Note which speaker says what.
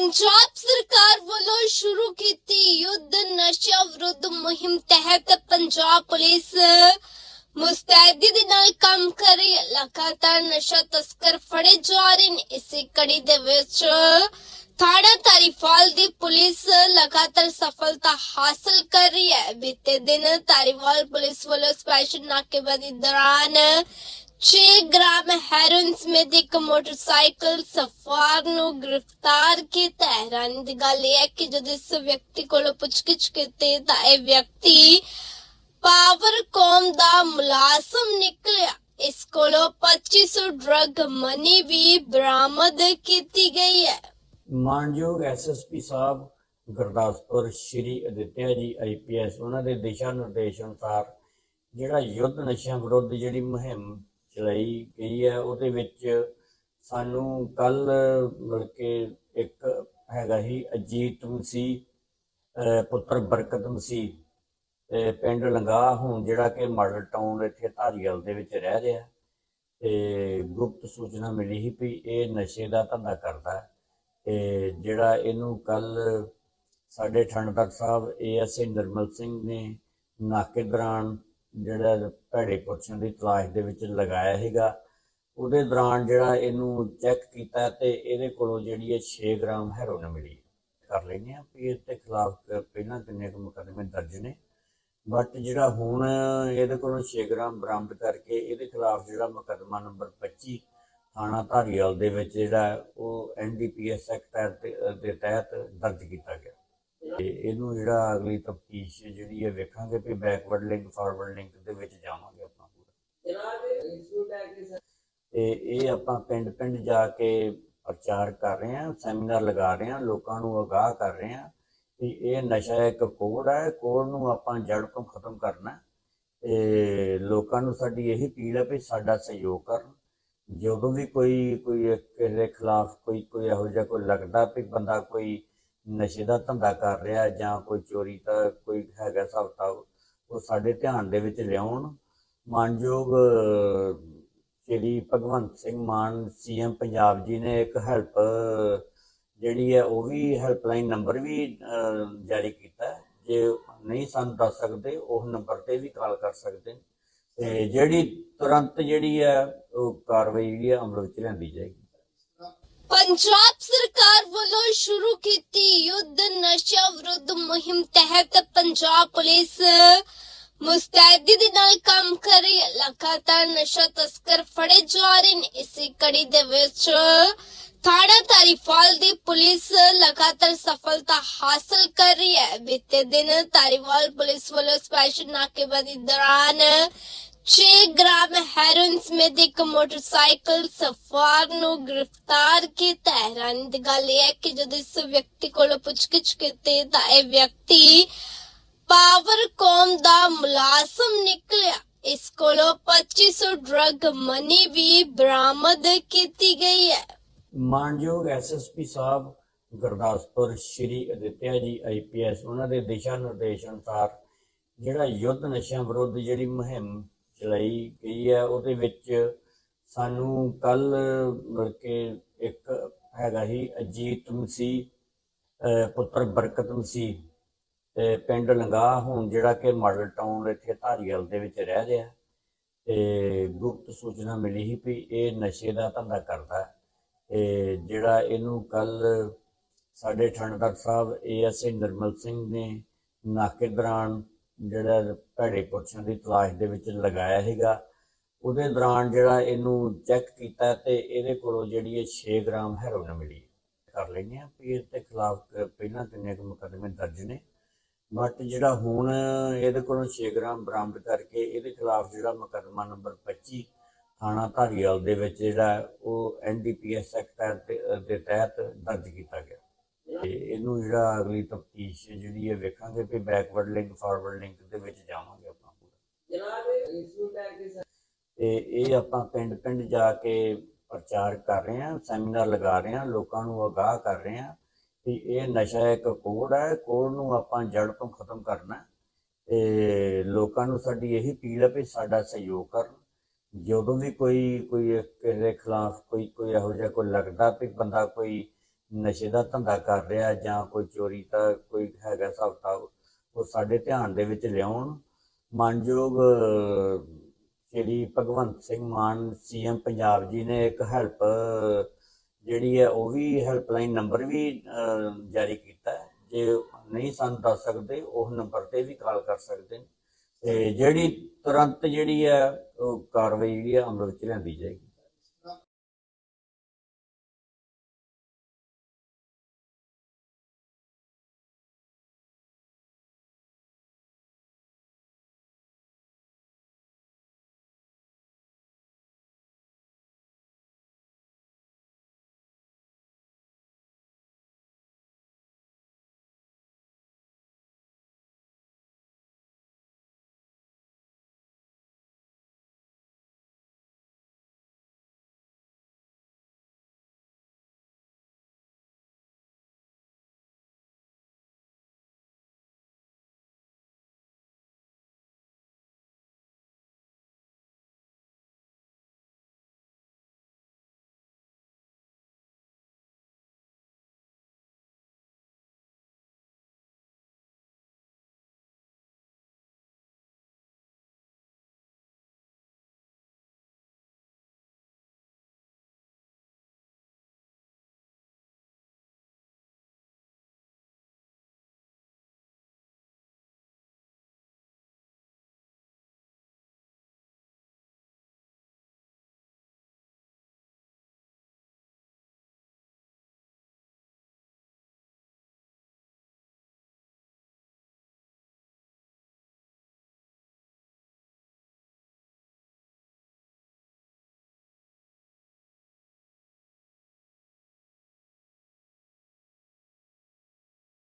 Speaker 1: ਪੰਜਾਬ ਸਰਕਾਰ ਵੱਲੋਂ ਸ਼ੁਰੂ ਕੀਤੀ ਯੁੱਧ ਨਸ਼ਾ ਵਿਰੁੱਧ ਮੁਹਿੰਮ ਤਹਿਤ ਪੰਜਾਬ ਪੁਲਿਸ ਮੁਸਤੈਦੀ ਦੇ ਨਾਲ ਕੰਮ ਕਰ ਰਹੀ ਹੈ। ਲਗਾਤਾਰ ਨਸ਼ਾ ਤਸਕਰ ਫੜੇ ਜਾ ਰਹੇ ਨੇ। ਇਸੇ ਕੜੀ ਦੇ ਵਿੱਚ ਥਾਣਾ ਤਾਰੀਫਾਲ ਦੀ ਪੁਲਿਸ ਲਗਾਤਾਰ ਸਫਲਤਾ ਹਾਸਲ ਕਰ ਰਹੀ ਹੈ। ਬੀਤੇ ਦਿਨ ਤਾਰੀਫਾਲ ਪੁਲਿਸ ਵੱਲੋਂ ਸਪੈਸ਼ਲ ਨਾਕੇਬਾਜ਼ੀ ਦੌਰਾਨ 6 ਗ੍ਰਾਮ ਹੈਰੋ ਹੈਰੋਇਨ ਸਮੇਤ ਇੱਕ ਮੋਟਰਸਾਈਕਲ ਸਵਾਰ ਨੂੰ ਗ੍ਰਿਫਤਾਰ ਕੀਤਾ ਹੈ ਹੈਰਾਨੀ ਦੀ ਗੱਲ ਇਹ ਹੈ ਕਿ ਜਦੋਂ ਇਸ ਵਿਅਕਤੀ ਕੋਲੋਂ ਪੁੱਛਗਿੱਛ ਕੀਤੀ ਤਾਂ ਇਹ ਵਿਅਕਤੀ ਪਾਵਰ ਦਾ ਮੁਲਾਜ਼ਮ ਨਿਕਲਿਆ ਇਸ ਕੋਲੋਂ 2500 ਡਰਗ ਮਨੀ ਵੀ ਬਰਾਮਦ ਕੀਤੀ ਗਈ ਹੈ
Speaker 2: ਮਾਨਯੋਗ ਐਸਐਸਪੀ ਸਾਹਿਬ ਗੁਰਦਾਸਪੁਰ ਸ਼੍ਰੀ ਅਦਿੱਤਿਆ ਜੀ ਆਈਪੀਐਸ ਉਹਨਾਂ ਦੇ ਦਿਸ਼ਾ ਨਿਰਦੇਸ਼ ਅਨੁਸਾਰ ਜਿਹੜਾ ਯੁੱਧ ਨਸ਼ਿਆਂ ਵਿਰੁੱਧ ਜਿਹੜੀ ਮੁਹਿੰਮ ਚਲਾਈ ਗਈ ਹੈ, ਉਹਦੇ ਵਿੱਚ ਸਾਨੂੰ ਕੱਲ ਮਿਲ ਕੇ ਇੱਕ ਹੈਗਾ ਹੀ ਅਜੀਤ ਮਸੀਹ, ਅਹ ਪੁੱਤਰ ਬਰਕਤ ਮਸੀਹ ਪਿੰਡ ਲੰਗਾ ਹੁਣ ਜਿਹੜਾ ਕਿ ਮਾਡਲ ਟਾਊਨ ਇੱਥੇ ਧਾਰੀਵਾਲ ਦੇ ਵਿੱਚ ਰਹਿ ਰਿਹਾ ਤੇ ਗੁਪਤ ਸੂਚਨਾ ਮਿਲੀ ਸੀ ਵੀ ਇਹ ਨਸ਼ੇ ਦਾ ਧੰਦਾ ਕਰਦਾ ਹੈ ਤੇ ਜਿਹੜਾ ਇਹਨੂੰ ਕੱਲ ਸਾਡੇ ਥਾਣੇਦਾਰ ਸਾਹਿਬ ਏਐਸਏ ਨਿਰਮਲ ਸਿੰਘ ਨੇ ਨਾਕੇ ਦੌਰਾਨ ਜਿਹੜਾ ਭੈੜੇ ਪੁਰਸ਼ਾਂ ਦੀ ਤਲਾਸ਼ ਦੇ ਵਿੱਚ ਲਗਾਇਆ ਹੈਗਾ ਉਹਦੇ ਦੌਰਾਨ ਜਿਹੜਾ ਇਹਨੂੰ ਚੈੱਕ ਕੀਤਾ ਤੇ ਇਹਦੇ ਕੋਲੋਂ ਜਿਹੜੀ ਹੈ 6 ਗ੍ਰਾਮ ਹੈਰੋਇਨ ਮਿਲੀ। ਕਰ ਲੈਂਦੇ ਆ ਵੀ ਇਹਦੇ ਖਿਲਾਫ ਪਹਿਲਾਂ ਕਿੰਨੇ ਕੁ ਮੁਕੱਦਮੇ ਦਰਜ ਨੇ ਬਟ ਜਿਹੜਾ ਹੁਣ ਇਹਦੇ ਕੋਲੋਂ 6 ਗ੍ਰਾਮ ਬਰਾਮਦ ਕਰਕੇ ਇਹਦੇ ਖਿਲਾਫ ਜਿਹੜਾ ਮੁਕੱਦਮਾ ਨੰਬਰ 25 ਥਾਣਾ ਧਾਰੀਵਾਲ ਦੇ ਵਿੱਚ ਜਿਹੜਾ ਹੈ, ਉਹ ਐਨਡੀਪੀਐਸ ਐਕਟ ਦੇ ਤਹਿਤ ਦਰਜ ਕੀਤਾ ਗਿਆ। ਤੇ ਇਹਨੂੰ ਜਿਹੜਾ ਅਗਲੀ ਤਫਤੀਸ਼ ਜਿਹੜੀ ਹੈ ਵੇਖਾਂਗੇ ਵੀ ਬੈਕਵਰਡ ਲਿੰਕ ਫਾਰਵਰਡ ਲਿੰਕ ਦੇ ਵਿੱਚ ਜਾਵਾਂਗੇ ਆਪਾਂ ਪੂਰਾ। ਤੇ ਇਹ ਆਪਾਂ ਪਿੰਡ ਪਿੰਡ ਜਾ ਕੇ ਪ੍ਰਚਾਰ ਕਰ ਰਹੇ ਹਾਂ, ਸੈਮੀਨਾਰ ਲਗਾ ਰਹੇ ਹਾਂ, ਲੋਕਾਂ ਨੂੰ ਅਗਾਹ ਕਰ ਰਹੇ ਹਾਂ ਕਿ ਇਹ ਨਸ਼ਾ ਇੱਕ ਕੋੜ ਹੈ, ਕੋੜ ਨੂੰ ਆਪਾਂ ਜੜ ਤੋਂ ਖਤਮ ਕਰਨਾ ਤੇ ਲੋਕਾਂ ਨੂੰ ਸਾਡੀ ਇਹੀ ਅਪੀਲ ਹੈ ਵੀ ਸਾਡਾ ਸਹਿਯੋਗ ਕਰਨ। ਜਦੋਂ ਵੀ ਕੋਈ ਕੋਈ ਕਿਸੇ ਖਿਲਾਫ ਕੋਈ ਕੋਈ ਇਹੋ ਜਿਹਾ ਕੋਈ ਲੱਗਦਾ ਵੀ ਬੰਦਾ ਕੋਈ ਨਸ਼ੇ ਦਾ ਧੰਦਾ ਕਰ ਰਿਹਾ ਜਾਂ ਕੋਈ ਚੋਰੀ ਦਾ ਕੋਈ ਹੈਗਾ ਹਿਸਾਬ ਉਹ ਸਾਡੇ ਧਿਆਨ ਦੇ ਵਿੱਚ ਲਿਆਉਣ। ਮਾਨਯੋਗ ਅਹ, ਭਗਵੰਤ ਸਿੰਘ ਮਾਨ ਸੀਐਮ ਪੰਜਾਬ ਜੀ ਨੇ ਇੱਕ ਹੈਲਪ ਜਿਹੜੀ ਹੈ ਉਹ ਵੀ ਹੈਲਪਲਾਈਨ ਨੰਬਰ ਵੀ ਜਾਰੀ ਕੀਤਾ ਜੇ ਨਹੀਂ ਸਾਨੂੰ ਦੱਸ ਸਕਦੇ ਉਹ ਨੰਬਰ ਤੇ ਵੀ ਕਾਲ ਕਰ ਸਕਦੇ। ਤੇ ਜਿਹੜੀ ਤੁਰੰਤ ਜਿਹੜੀ ਹੈ ਉਹ ਕਾਰਵਾਈ ਜਿਹੜੀ ਹੈ ਅਮਲ ਵਿੱਚ ਲਿਆਂਦੀ ਜਾਏਗੀ।
Speaker 1: ਪੰਜਾਬ ਵੱਲੋਂ ਸ਼ੁਰੂ ਕੀਤੀ ਯੁੱਧ ਨਸ਼ਾ ਵਿਰੁੱਧ ਮੁਹਿੰਮ ਤਹਿਤ ਪੰਜਾਬ ਪੁਲਿਸ ਮੁਸਤੈਦੀ ਦੇ ਨਾਲ ਕੰਮ ਕਰ ਰਹੀ ਹੈ। ਲਗਾਤਾਰ ਨਸ਼ਾ ਤਸਕਰ ਫੜੇ ਜਾ ਰਹੇ ਨੇ। ਇਸੇ ਕੜੀ ਦੇ ਵਿੱਚ ਥਾਣਾ ਤਾਰੀਫਾਲ ਦੀ ਪੁਲਿਸ ਲਗਾਤਾਰ ਸਫਲਤਾ ਹਾਸਲ ਕਰ ਰਹੀ ਹੈ। ਬੀਤੇ ਦਿਨ ਤਾਰੀਫਾਲ ਪੁਲਿਸ ਵੱਲੋਂ ਸਪੈਸ਼ਲ ਨਾਕੇਬਾਜ਼ੀ ਦੌਰਾਨ 6 ਗ੍ਰਾਮ ਹੈਰੋਇਨ ਸਮੇਤ ਇੱਕ ਮੋਟਰਸਾਈਕਲ ਸਵਾਰ ਨੂੰ ਗ੍ਰਿਫਤਾਰ ਕੀਤਾ ਹੈ। ਹੈਰਾਨੀ ਦੀ ਗੱਲ ਇਹ ਹੈ ਕਿ ਜਦੋਂ ਇਸ ਵਿਅਕਤੀ ਕੋਲੋਂ ਪੁੱਛਗਿੱਛ ਕੀਤੀ ਤਾਂ ਇਹ ਵਿਅਕਤੀ ਪਾਵਰ ਦਾ ਮੁਲਾਜ਼ਮ ਨਿਕਲਿਆ। ਇਸ ਕੋਲੋਂ 2500 ਡਰਗ ਮਨੀ ਵੀ ਬਰਾਮਦ ਕੀਤੀ ਗਈ ਹੈ।
Speaker 2: ਮਾਨਯੋਗ ਐਸਐਸਪੀ ਸਾਹਿਬ, ਗੁਰਦਾਸਪੁਰ, ਸ਼੍ਰੀ ਅਦਿੱਤਿਆ ਜੀ ਆਈਪੀਐਸ ਉਹਨਾਂ ਦੇ ਦਿਸ਼ਾ ਨਿਰਦੇਸ਼ ਅਨੁਸਾਰ ਜਿਹੜਾ ਯੁੱਧ ਨਸ਼ਿਆਂ ਵਿਰੁੱਧ ਜਿਹੜੀ ਮੁਹਿੰਮ ਚਲਾਈ ਗਈ ਹੈ, ਉਹਦੇ ਵਿੱਚ ਸਾਨੂੰ ਕੱਲ ਮਿਲ ਕੇ ਇੱਕ ਹੈਗਾ ਹੀ ਅਜੀਤ ਮਸੀਹ ਪੁੱਤਰ ਬਰਕਤ ਮਸੀਹ ਤੇ ਪਿੰਡ ਲੰਗਾ ਹੁਣ ਜਿਹੜਾ ਕਿ ਮਾਡਲ ਟਾਊਨ ਇੱਥੇ ਧਾਰੀਵਾਲ ਦੇ ਵਿੱਚ ਰਹਿ ਰਿਹਾ। ਤੇ ਗੁਪਤ ਸੂਚਨਾ ਮਿਲੀ ਸੀ ਵੀ ਇਹ ਨਸ਼ੇ ਦਾ ਧੰਦਾ ਕਰਦਾ ਤੇ ਜਿਹੜਾ ਇਹਨੂੰ ਕੱਲ ਸਾਡੇ ਥਾਣੇਦਾਰ ਸਾਹਿਬ ਏਐਸਏ ਨਿਰਮਲ ਸਿੰਘ ਨੇ ਨਾਕੇ ਦੌਰਾਨ ਜਿਹੜਾ ਭੈੜੇ ਪੁਰਸ਼ਾਂ ਦੀ ਤਲਾਸ਼ ਦੇ ਵਿੱਚ ਲਗਾਇਆ ਹੈਗਾ ਉਹਦੇ ਦੌਰਾਨ ਜਿਹੜਾ ਇਹਨੂੰ ਚੈੱਕ ਕੀਤਾ ਤੇ ਇਹਦੇ ਕੋਲੋਂ ਜਿਹੜੀ ਹੈ 6 ਗ੍ਰਾਮ ਹੈਰੋਇਨ ਮਿਲੀ। ਕਰ ਲੈਂਦੇ ਆ ਵੀ ਇਹਦੇ ਖਿਲਾਫ ਪਹਿਲਾਂ ਕਿੰਨੇ ਕੁ ਮੁਕੱਦਮੇ ਦਰਜ ਨੇ ਬਟ ਜਿਹੜਾ ਹੁਣ ਇਹਦੇ ਕੋਲੋਂ 6 ਗ੍ਰਾਮ ਬਰਾਮਦ ਕਰਕੇ ਇਹਦੇ ਖਿਲਾਫ ਜਿਹੜਾ ਮੁਕੱਦਮਾ ਨੰਬਰ 25 ਥਾਣਾ ਧਾਰੀਵਾਲ ਦੇ ਵਿੱਚ ਜਿਹੜਾ ਹੈ, ਉਹ ਐਨਡੀਪੀਐਸ ਐਕਟ ਦੇ ਤਹਿਤ ਦਰਜ ਕੀਤਾ ਗਿਆ। ਤੇ ਇਹਨੂੰ ਜਿਹੜਾ ਅਗਲੀ ਤਫਤੀਸ਼ ਜਿਹੜੀ ਹੈ ਵੇਖਾਂਗੇ ਵੀ ਬੈਕਵਰਡ ਲਿੰਕ ਫਾਰਵਰਡ ਲਿੰਕ ਦੇ ਵਿੱਚ ਜਾਵਾਂਗੇ ਆਪਾਂ ਪੂਰਾ
Speaker 3: ਕੇ
Speaker 2: ਤੇ ਇਹ ਆਪਾਂ ਪਿੰਡ ਪਿੰਡ ਜਾ ਕੇ ਪ੍ਰਚਾਰ ਕਰ ਰਹੇ ਹਾਂ ਸੈਮੀਨਾਰ ਲਗਾ ਰਹੇ ਹਾਂ ਲੋਕਾਂ ਨੂੰ ਅਗਾਹ ਕਰ ਰਹੇ ਹਾਂ ਕਿ ਇਹ ਨਸ਼ਾ ਇੱਕ ਕੋੜ ਹੈ ਕੋੜ ਨੂੰ ਆਪਾਂ ਜੜ ਤੋਂ ਖਤਮ ਕਰਨਾ। ਤੇ ਲੋਕਾਂ ਨੂੰ ਸਾਡੀ ਇਹੀ ਅਪੀਲ ਹੈ ਵੀ ਸਾਡਾ ਸਹਿਯੋਗ ਕਰਨ ਜਦੋਂ ਵੀ ਕੋਈ ਕੋਈ ਕਿਸੇ ਦੇ ਖਿਲਾਫ ਕੋਈ ਕੋਈ ਇਹੋ ਜਿਹਾ ਕੋਈ ਲੱਗਦਾ ਵੀ ਬੰਦਾ ਕੋਈ ਨਸ਼ੇ ਦਾ ਧੰਦਾ ਕਰ ਰਿਹਾ ਜਾਂ ਕੋਈ ਚੋਰੀ ਦਾ ਕੋਈ ਹੈਗਾ ਹਿਸਾਬ ਕਿਤਾਬ ਉਹ ਸਾਡੇ ਧਿਆਨ ਦੇ ਵਿੱਚ ਲਿਆਉਣ। ਮਾਨਯੋਗ ਅਹ, ਸ਼੍ਰੀ ਭਗਵੰਤ ਸਿੰਘ ਮਾਨ ਸੀਐਮ ਪੰਜਾਬ ਜੀ ਨੇ ਇੱਕ ਹੈਲਪ ਜਿਹੜੀ ਹੈ ਉਹ ਵੀ ਹੈਲਪਲਾਈਨ ਨੰਬਰ ਵੀ ਜਾਰੀ ਕੀਤਾ ਹੈ। ਜੇ ਨਹੀਂ ਸਾਨੂੰ ਦੱਸ ਸਕਦੇ ਉਹ ਨੰਬਰ ਤੇ ਵੀ ਕਾਲ ਕਰ ਸਕਦੇ ਨੇ। ਤੇ ਜਿਹੜੀ ਤੁਰੰਤ ਜਿਹੜੀ ਹੈ ਉਹ ਕਾਰਵਾਈ ਜਿਹੜੀ ਹੈ ਅਮਲ ਵਿੱਚ ਲਿਆਂਦੀ ਜਾਏਗੀ।